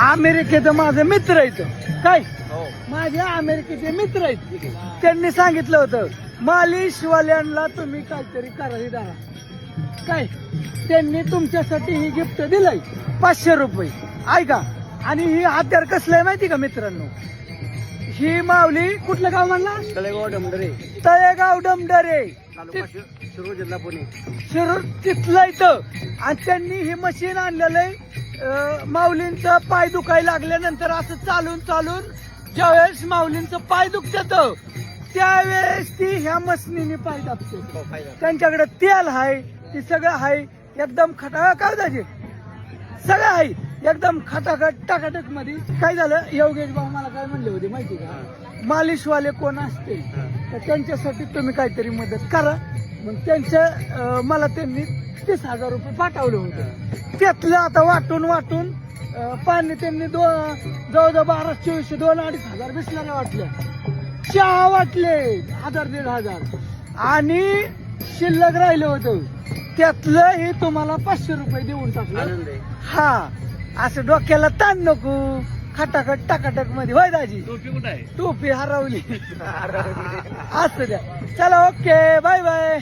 अमेरिकेचं माझं मित्र आहेत. काय? माझे अमेरिकेचे मित्र आहेत. त्यांनी सांगितलं होतं मालिशवाल्यांना तुम्ही काहीतरी करावी दारा काय? त्यांनी तुमच्यासाठी ही गिफ्ट दिलंय. पाचशे रुपये. ऐका आणि ही हत्यार कसलं आहे माहिती का मित्रांनो? ही माऊली कुठलं गाव म्हणला? तळेगाव डमडरे. तळेगाव डमडरे. शिरूर जिल्हा पुणे. शिरूर तिथलं इथं. आणि त्यांनी ही मशीन आणलेलं आहे. माऊलींचा पाय दुखायला लागल्यानंतर असं चालून चालून ज्यावेळेस माऊलींचं पाय दुखत त्यावेळेस ती ह्या मशनीने पाय दाबते. हो. त्यांच्याकडे तेल आहे ती सगळं आहे एकदम खटाळा काय दाजे? सगळं आहे. एकदम खटाखट टाकाटकमध्ये. काय झालं? योगेश भाऊ मला काय म्हणले होते माहिती का? मालिशवाले कोण असतील तर त्यांच्यासाठी तुम्ही काहीतरी मदत करा. मग त्यांच्या अं, मला त्यांनी तीस हजार रुपये पाठवले होते. त्यातलं आता वाटून वाटून पाणी त्यांनी दोन जवळजवळ बारा चोवीसशे दोन अडीच हजार बिसल्याने वाटल्या. चहा वाटले हजार दीड हजार. आणि शिल्लक राहिलं होतं. त्यातलं हे तुम्हाला पाचशे रुपये देऊन टाकलं. हा असं डोक्याला ताण नको. खटाखट टाकाटकमध्ये. होय दाजी? टोपी कुठं आहे? टोपी हरवली. असं द्या. चला ओके. Bye bye.